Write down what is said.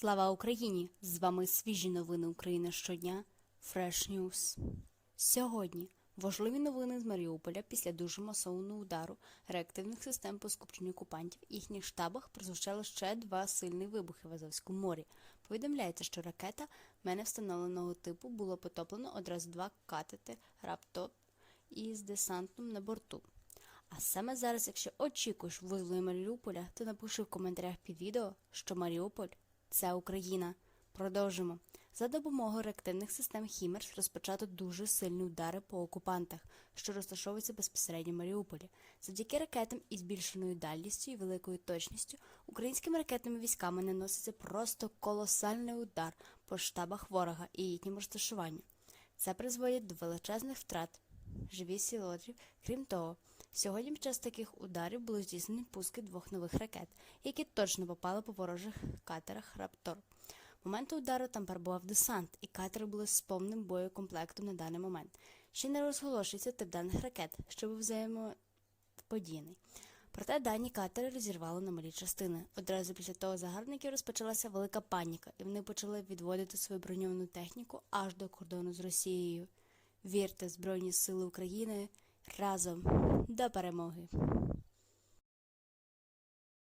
Слава Україні! З вами свіжі новини України щодня. Fresh News. Сьогодні важливі новини з Маріуполя після дуже масового удару реактивних систем по скупченню окупантів. В їхніх штабах прозвучали ще два сильні вибухи в Азовському морі. Повідомляється, що ракета мене встановленого типу було потоплено одразу два катети Раптоп із десантом на борту. А саме зараз, якщо очікуєш визволення Маріуполя, то напиши в коментарях під відео, що Маріуполь це Україна. Продовжимо. За допомогою реактивних систем Хімерс розпочато дуже сильні удари по окупантах, що розташовуються безпосередньо в Маріуполі. Завдяки ракетам із збільшеною дальністю і великою точністю українськими ракетними військами наноситься просто колосальний удар по штабах ворога і їхньому розташуванню. Це призводить до величезних втрат живі сілотрів. Крім того, сьогодні під час таких ударів були здійснені пуски двох нових ракет, які точно попали по ворожих катерах Раптор. Моменту удару там перебував десант, і катери були з повним боєкомплектом на даний момент. Ще не розголошується тип даних ракет, що був взаємоподійний. Проте дані катери розірвали на малі частини. Одразу після того загарбників розпочалася велика паніка, і вони почали відводити свою броньовану техніку аж до кордону з Росією. Вірте Збройні Сили України разом до перемоги!